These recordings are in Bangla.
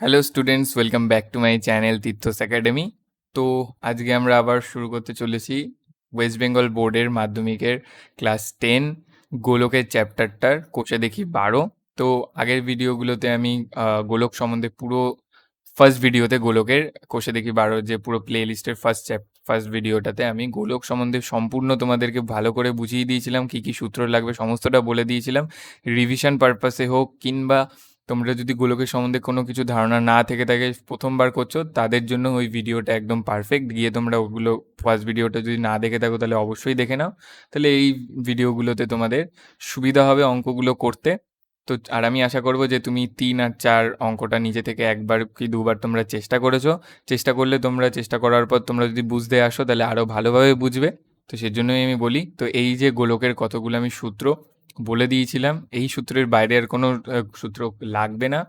Hello students welcome back to my channel Tirtha's academy তো আজকে আমরা আবার শুরু করতে চলেছি ওয়েস্ট বেঙ্গল বোর্ডের মাধ্যমিকের ক্লাস টেন গোলকের চ্যাপ্টারটার কোষে দেখি বারো। তো আগের ভিডিওগুলোতে আমি গোলক সম্বন্ধে পুরো ফার্স্ট ভিডিওতে গোলকের কোষে দেখি বারো যে পুরো প্লে লিস্টের ফার্স্ট চ্যাপ ফার্স্ট ভিডিওটাতে আমি গোলক সম্বন্ধে সম্পূর্ণ তোমাদেরকে ভালো করে বুঝিয়ে দিয়েছিলাম, কী কী সূত্র লাগবে, সমস্তটা বলে দিয়েছিলাম। রিভিশন পারপাসে হোক কিংবা তোমরা যদি গোলকের সম্বন্ধে কোনো কিছু ধারণা না থেকে থাকে, প্রথমবার করছ, তাদের জন্য ওই ভিডিওটা একদম পারফেক্ট গিয়ে তোমরা ওগুলো ফার্স্ট ভিডিওটা যদি না দেখে থাকো, তাহলে অবশ্যই দেখে নাও। তাহলে এই ভিডিওগুলোতে তোমাদের সুবিধা হবে অঙ্কগুলো করতে। তো আর আমি আশা করব যে তুমি তিন আর চার অঙ্কটা নিজে থেকে একবার কি দুবার তোমরা চেষ্টা করেছ। চেষ্টা করলে তোমরা চেষ্টা করার পর তোমরা যদি বুঝতে আসো, তাহলে আরও ভালোভাবে বুঝবে। তো সেজন্যই আমি বলি, তো এই যে গোলকের কতগুলো আমি সূত্র বলে দিয়েছিলাম, এই সূত্রের বাইরে আর কোনো সূত্র লাগবে না।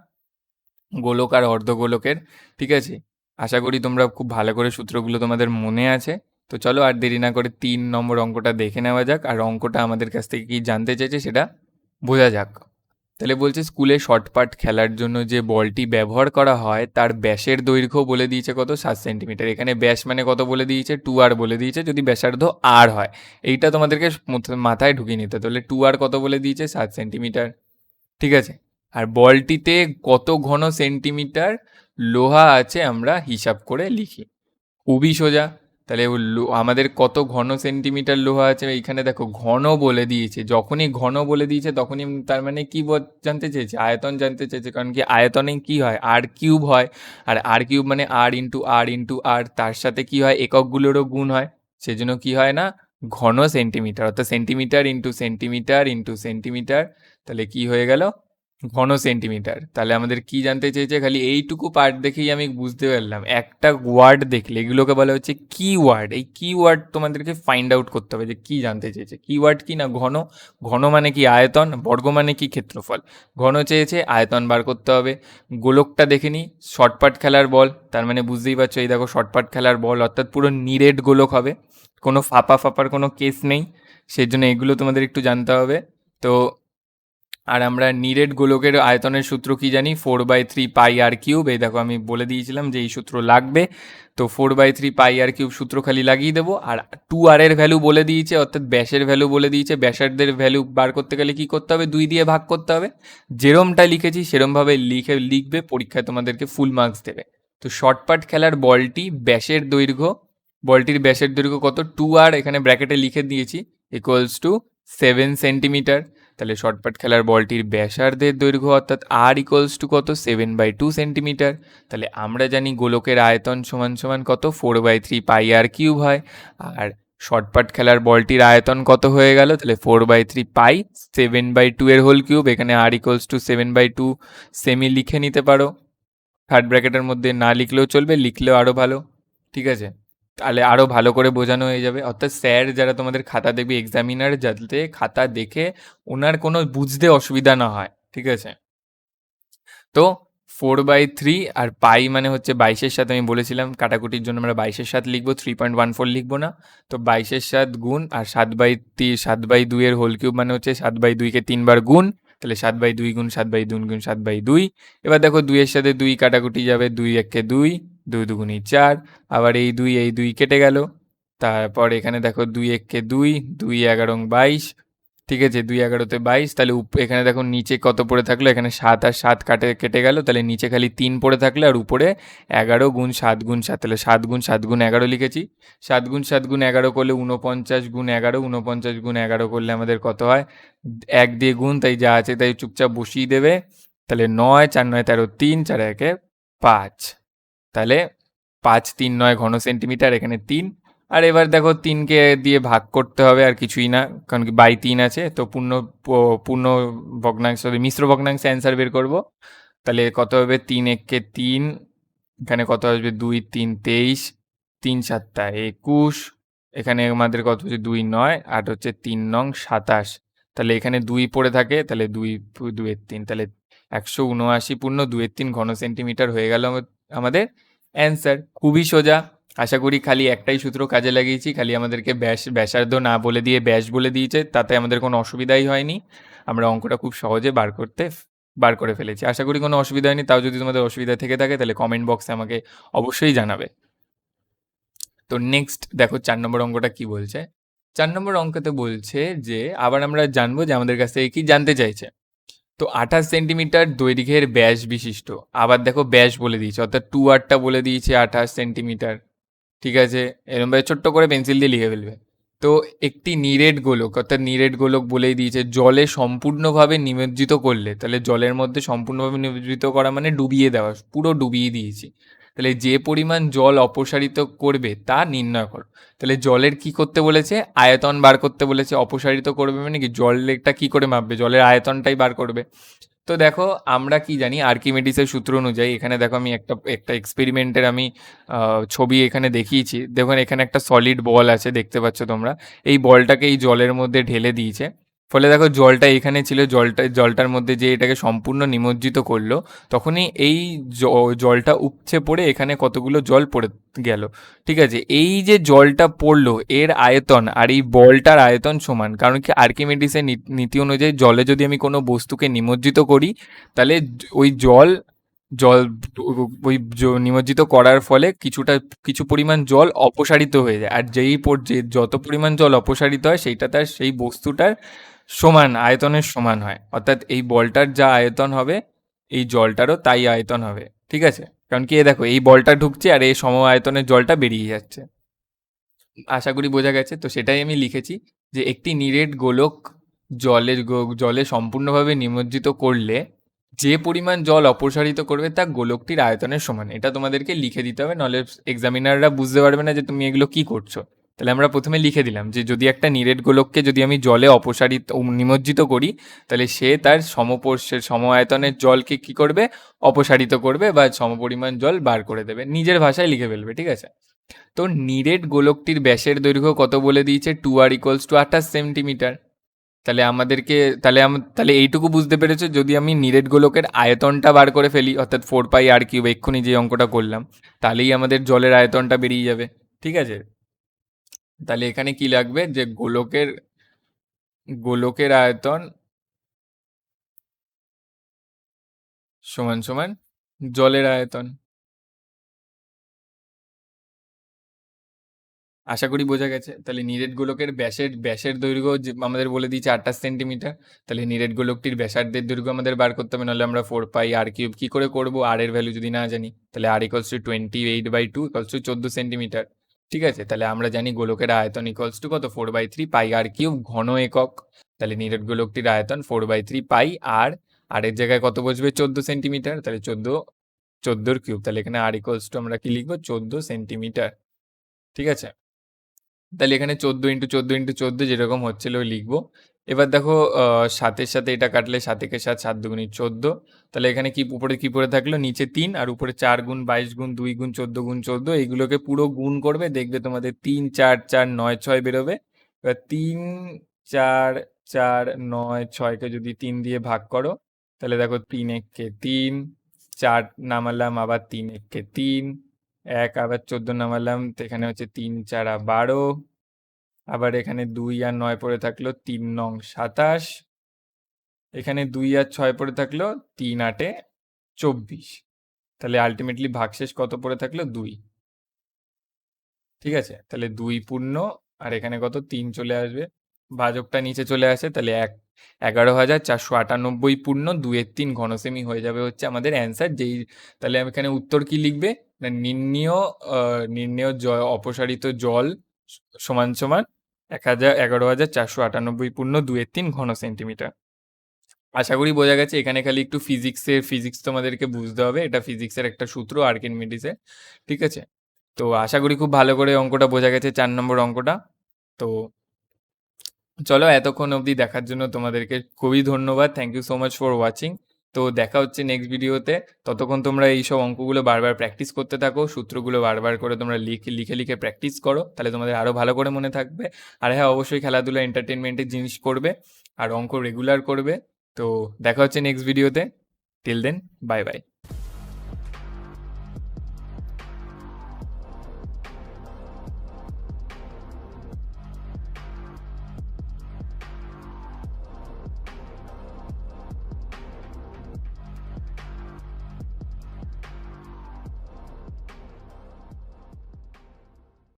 গোলক আর অর্ধগোলকের, ঠিক আছে? আশা করি তোমরা খুব ভালো করে সূত্রগুলো তোমাদের মনে আছে। তো চলো আর দেরি না করে তিন নম্বর অঙ্কটা দেখে নেওয়া যাক, আর অঙ্কটা আমাদের কাছ থেকে কি জানতে চাইছে সেটা বোঝা যাক। তাহলে বলছে স্কুলে শর্টপাট খেলার জন্য যে বলটি ব্যবহার করা হয়, তার ব্যাসের দৈর্ঘ্য বলে দিয়েছে কত? সাত সেন্টিমিটার। এখানে ব্যাস মানে কত বলে দিয়েছে? টু আর বলে দিয়েছে। যদি ব্যাসার্ধ আর হয়, এইটা তোমাদেরকে মাথায় ঢুকিয়ে নিতে তাহলে টু আর কত বলে দিয়েছে? সাত সেন্টিমিটার। ঠিক আছে? আর বলটিতে কত ঘন সেন্টিমিটার লোহা আছে আমরা হিসাব করে লিখি। খুবই সোজা। তাহলে আমাদের কত ঘন সেন্টিমিটার লোহা আছে? এইখানে দেখো, ঘন বলে দিয়েছে। যখনই ঘন বলে দিয়েছে, তখনই তার মানে কি জানতে চেয়েছে? আয়তন জানতে চেয়েছে, কারণ কি আয়তনে কি হয়? আর কিউব হয়। আর আর কিউব মানে আর ইন্টু আর ইন্টু আর তার সাথে কি হয়? এককগুলোরও গুণ হয়। সেজন্য কি হয় না? ঘন সেন্টিমিটার অর্থাৎ centimetre into centimetre into centimetre তাহলে কি হয়ে গেল? ঘন সেন্টিমিটার তাহলে আমাদের কি জানতে চেয়েছে? খালি এইটুকু পার্ট দেখেই আমি বুঝতে পারলাম। একটা ওয়ার্ড দেখলে, এগুলোকে বলা হচ্ছে কি ওয়ার্ড এই কি ওয়ার্ড তোমাদেরকে ফাইন্ড আউট করতে হবে যে কি জানতে চেয়েছে। কি ওয়ার্ড কি না ঘন? ঘন মানে কি আয়তন? বর্গ মানে কি ক্ষেত্রফল? ঘন চেয়েছে, আয়তন বার করতে হবে। গোলকটা দেখে নিই। শর্টপাট খেলার বল তার মানে বুঝতেই পারছ, এই দেখো শর্টপাট খেলার বল অর্থাৎ পুরো নিরেট গোলক হবে। কোনো ফাঁপা ফাঁপার কোনো কেস নেই। সেই জন্য এগুলো তোমাদের একটু জানতে হবে। তো আর আমরা নিরেট গোলকের আয়তনের সূত্র কি জানি? Four by three pi r cube এই দেখো, আমি বলে দিয়েছিলাম যে এই সূত্র লাগবে। তো four by three pi r cube সূত্র খালি লাগিয়ে দেবো। আর টু আর এর ভ্যালু বলে দিয়েছে, অর্থাৎ ব্যাসের ভ্যালু বলে দিয়েছে। ব্যাসার্ধের ভ্যালু বার করতে গেলে কি করতে হবে? দুই দিয়ে ভাগ করতে হবে। যেরমটা লিখেছি, সেরমভাবে লিখে, লিখবে, পরীক্ষায় তোমাদেরকে ফুল মার্কস দেবে। তো শর্টপাট খেলার বলটি ব্যাসের দৈর্ঘ্য, বলটির ব্যাসের দৈর্ঘ্য কত? টু আর এখানে ব্র্যাকেটে লিখে দিয়েছি ইকুয়ালস টু সেভেন সেন্টিমিটার তাহলে শর্টপাট খেলার বলটির ব্যাসার্ধের দৈর্ঘ্য অর্থাৎ আর ইকুয়ালস টু কত? সেভেন বাই টু সেন্টিমিটার তাহলে আমরা জানি গোলকের আয়তন সমান সমান কত? Four by three pi r cube হয়। আর শর্টপাট খেলার বলটির আয়তন কত হয়ে গেল? তাহলে four by three pi seven by two এর হোল কিউব এখানে r equals to seven by two semi লিখে নিতে পারো। থার্ড ব্র্যাকেটের মধ্যে না লিখলেও চলবে, লিখলেও আরও ভালো। ঠিক আছে? তাহলে আরও ভালো করে বোঝানো হয়ে যাবে। অর্থাৎ স্যার যারা তোমাদের খাতা দেখবে এক্সামিনার যাতে খাতা দেখে ওনার কোনো বুঝতে অসুবিধা না হয়, ঠিক আছে? তো four by three R pi মানে হচ্ছে বাইশের সাথে আমি বলেছিলাম, কাটাকুটির জন্য আমরা বাইশের সাথে লিখব থ্রি পয়েন্ট ওয়ান ফোর লিখব না। তো বাইশের সাত গুণ আর সাত বাই তি, সাত বাই দুইয়ের হোল কিউব মানে হচ্ছে সাত বাই দুইকে তিনবার গুণ, তাহলে সাত বাই দুই গুণ, সাত বাই দুই গুণ, সাত বাই দুই। এবার দেখো দুইয়ের সাথে দুই কাটাকুটি যাবে, দুই একে দুই। দুই দুগুণি চার, আবার এই দুই এই দুই কেটে গেল। তারপর এখানে দেখো দুই এককে দুই দুই এগারো বাইশ। ঠিক আছে, দুই এগারোতে বাইশ, তাহলে এখানে দেখো নিচে কত পড়ে থাকল? এখানে সাত আর সাত কাটে, কেটে গেল। তাহলে নিচে খালি তিন পড়ে থাকল আর উপরে এগারো গুণ সাত গুণ সাত। তাহলে সাত গুণ সাত গুণ এগারো লিখেছি। সাত গুণ সাত গুণ এগারো করলে উনপঞ্চাশ গুণ এগারো উনপঞ্চাশ গুণ এগারো করলে আমাদের কত হয়? এক দিয়ে গুণ, তাই যা আছে তাই চুপচাপ বসিয়ে দেবে। তাহলে নয়, চার নয় তেরো তিন, চার একে পাঁচ। তাহলে পাঁচ, তিন, নয় ঘন সেন্টিমিটার এখানে তিন। আর এবার দেখো তিনকে দিয়ে ভাগ করতে হবে আর কিছুই না, কারণ কি বাই তিন আছে, তো পূর্ণ পূর্ণ ভগ্নাংশ মিশ্র ভগ্নাংশে অ্যান্সার বের করব। তাহলে কত হবে? তিন এককে তিন, এখানে কত আসবে? দুই, তিন, তেইশ, তিন, সাতটা, একুশ, এখানে আমাদের কত হচ্ছে? দুই, নয় আর হচ্ছে তিন, নং, সাতাশ। তাহলে এখানে দুই পড়ে থাকে, তাহলে দুই দুয়ের তিন, তাহলে একশো উনআশি পূর্ণ দুয়ের তিন ঘন সেন্টিমিটার হয়ে গেল আমাদের অ্যান্সার খুবই সোজা। আশা করি খালি একটাই সূত্র কাজে লাগিয়েছি, খালি আমাদেরকে ব্যাস, ব্যাসার্ধ না বলে দিয়ে ব্যাস বলে দিয়েছে, তাতে আমাদের কোনো অসুবিধাই হয়নি। আমরা অঙ্কটা খুব সহজে বার করতে বার করে ফেলেছি। আশা করি কোনো অসুবিধা হয়নি। তাও যদি তোমাদের অসুবিধা থেকে থাকে, তাহলে কমেন্ট বক্সে আমাকে অবশ্যই জানাবে। তো নেক্সট দেখো, চার নম্বর অঙ্কটা কি বলছে? চার নম্বর অঙ্কতে বলছে যে, আবার আমরা জানব যে আমাদের কাছ থেকে কি জানতে চাইছে। তো আঠাশ সেন্টিমিটার দৈর্ঘ্যের ব্যাস বিশিষ্ট। আবার দেখো ব্যাস বলে দিয়েছে, অর্থাৎ টু আরটা বলে দিয়েছে আঠাশ সেন্টিমিটার। ঠিক আছে? এরমভাবে ছোট্ট করে পেন্সিল দিয়ে লিখে ফেলবে। তো একটি নিরেট গোলক, অর্থাৎ নিরেট গোলক বলেই দিয়েছে, জলে সম্পূর্ণভাবে নিমজ্জিত করলে, তাহলে জলের মধ্যে সম্পূর্ণভাবে নিমজ্জিত করা মানে ডুবিয়ে দেওয়া, পুরো ডুবিয়ে দিয়েছি। তাহলে যে পরিমাণ জল অপসারিত করবে তা নির্ণয় করো। তাহলে জলের কি করতে বলেছে? আয়তন বার করতে বলেছে। অপসারিত করবে মানে কি? জলটা কি করে মাপবে? জলের আয়তনটাই বার করবে। তো দেখো, আমরা কি জানি? আর্কিমেডিসের সূত্র অনুযায়ী এখানে দেখো আমি একটা একটা এক্সপেরিমেন্টের আমি ছবি এখানে দেখিয়েছি। দেখুন, এখানে একটা সলিড বল আছে, দেখতে পাচ্ছ তোমরা। এই বলটাকে এই জলের মধ্যে ঢেলে দিয়েছে। ফলে দেখো জলটা এখানে ছিল, জলটা, জলটার মধ্যে যে এটাকে সম্পূর্ণ নিমজ্জিত করল, তখনই এই জলটা উপচে পড়ে এখানে কতগুলো জল পড়ে গেল। ঠিক আছে, এই যে জলটা পড়ল, এর আয়তন আর এই বলটার আয়তন সমান, কারণ কি আর্কিমেডিসের নীতি অনুযায়ী জলে যদি আমি কোনো বস্তুকে নিমজ্জিত করি, তাহলে ওই জল জল ওই নিমজ্জিত করার ফলে কিছুটা, কিছু পরিমাণ জল অপসারিত হয়ে যায়। আর যেই যত পরিমাণ জল অপসারিত হয় সেইটা তার সেই বস্তুটার সমান, আয়তনের সমান হয়। অর্থাৎ এই বলটার যা আয়তন হবে, এই জলটারও তাই আয়তন হবে। ঠিক আছে? কারণ কি দেখো, এই বলটা ঢুকছে আর এই সম আয়তনের জলটা বেরিয়ে যাচ্ছে। আশা করি বোঝা গেছে? তো সেটাই আমি লিখেছি যে একটি নিরেট গোলক জলের জলে সম্পূর্ণভাবে নিমজ্জিত করলে যে পরিমাণ জল অপসারিত করবে তা গোলকটির আয়তনের সমান। এটা তোমাদেরকে লিখে দিতে হবে নাহলে এক্সামিনাররা বুঝতে পারবে না যে তুমি এগুলো কি করছ। তাহলে আমরা প্রথমে লিখে দিলাম যে যদি একটা নিরেট গোলককে যদি আমি জলে অপসারিত, নিমজ্জিত করি, তাহলে সে তার সমপর্ষের সম আয়তনের জলকে কি করবে? অপসারিত করবে বা সমপরিমাণ জল বার করে দেবে। নিজের ভাষায় লিখে ফেলবে, ঠিক আছে? তো নিরেট গোলকটির ব্যাসের দৈর্ঘ্য কত বলে দিয়েছে? টু আর ইকোয়ালস টু আঠাশ সেন্টিমিটার। তাহলে আমাদেরকে, তাহলে তাহলে এইটুকু বুঝতে পেরেছ? যদি আমি নিরেট গোলকের আয়তনটা বার করে ফেলি, অর্থাৎ ফোর পাই আর কিউব, এক্ষুনি যে অঙ্কটা করলাম, তাহলেই আমাদের জলের আয়তনটা বেরিয়ে যাবে, ঠিক আছে? তাহলে এখানে কি লাগবে? যে গোলকের গোলকের আয়তন সমান সমান জলের আয়তন। আশা করি বোঝা গেছে। তাহলে নিরেট গোলকের ব্যাসের ব্যাসের দৈর্ঘ্য আমাদের বলে দিয়েছে আঠাশ সেন্টিমিটার, তাহলে নিরেট গোলকটির ব্যাসার্ধের দৈর্ঘ্য আমাদের বার করতে হবে, নাহলে আমরা ফোর পাই আর কিউব কী করে করব? আর এর ভ্যালু যদি না জানি, তাহলে r equals to twenty eight by two equals to চোদ্দ সেন্টিমিটার। ঠিক আছে? তাহলে আমরা জানি গোলকের আয়তন ইকলস টু কত? Four by three pi r cube ঘন একক। তাহলে নিরেট গোলকটির আয়তন four by three pi r r এর জায়গায় কত বসবে? চোদ্দ সেন্টিমিটার তাহলে চোদ্দ, চোদ্দোর কিউব তাহলে এখানে আর ইকলস টু আমরা কি লিখব? চোদ্দ সেন্টিমিটার ঠিক আছে? তাহলে এখানে চোদ্দ ইন্টু চোদ্দ ইন্টু চোদ্দ যেরকম হচ্ছিল লিখব। এবার দেখো সাতের সাথে এটা কাটলে সাতেকে সাত সাত দুগুণি চোদ্দ। তাহলে এখানে কি, উপরে কি পড়ে থাকল? নিচে তিন আর উপরে চার গুণ, বাইশ গুণ, দুই গুণ, চোদ্দ গুণ, চোদ্দ। এইগুলোকে পুরো গুণ করবে, দেখবে তোমাদের তিন, চার চার, নয়, ছয় বেরোবে। এবার তিন, চার চার, নয়, ছয়কে যদি তিন দিয়ে ভাগ করো, তাহলে দেখো তিন এককে তিন, চার নামালাম, আবার তিন এককে তিন, এক, আবার চোদ্দ নামালাম এখানে হচ্ছে তিন, চারা বারো। আবার এখানে দুই আর নয় পড়ে থাকল তিন নং সাতাশ। এখানে দুই আর ছয় পড়ে থাকল তিন আটে চব্বিশ। তাহলে আলটিমেটলি ভাগশেষ কত পড়ে থাকল? দুই। ঠিক আছে? তাহলে দুই পূর্ণ, আর এখানে কত? তিন চলে আসবে। ভাজকটা নিচে চলে আসে, তাহলে এক, এগারো হাজার চারশো আটানব্বই পূর্ণ দুয়ের তিন ঘনসেমি হয়ে যাবে হচ্ছে আমাদের অ্যান্সার যেই, তাহলে আমি এখানে উত্তর কি লিখবে? না, নির্ণীয় নির্ণীয় জল অপসারিত জল সমান সমান এক হাজার এগারো হাজার চারশো আটানব্বই পূর্ণ দুয়ের তিন ঘন সেন্টিমিটার। আশা করি বোঝা গেছে, এখানে খালি একটু ফিজিক্সের ফিজিক্স তোমাদেরকে বুঝতে হবে। এটা ফিজিক্সের একটা সূত্র আর্কিনমিডিসে ঠিক আছে? তো আশা করি খুব ভালো করে অঙ্কটা বোঝা গেছে, চার নম্বর অঙ্কটা। তো চলো এতক্ষণ অবধি দেখার জন্য তোমাদেরকে খুবই ধন্যবাদ। Thank you so much for watching তো দেখা হচ্ছে নেক্সট ভিডিওতে ততক্ষণ তোমরা এইসব অঙ্কগুলো বারবার প্র্যাকটিস করতে থাকো, সূত্রগুলো বারবার করে তোমরা লিখে লিখে লিখে প্র্যাকটিস করো, তাহলে তোমাদের আরও ভালো করে মনে থাকবে। আর হ্যাঁ অবশ্যই খেলাধুলা এন্টারটেনমেন্টের জিনিস করবে আর অঙ্ক রেগুলার করবে। তো দেখা হচ্ছে নেক্সট ভিডিওতে টিল দেন বাই বাই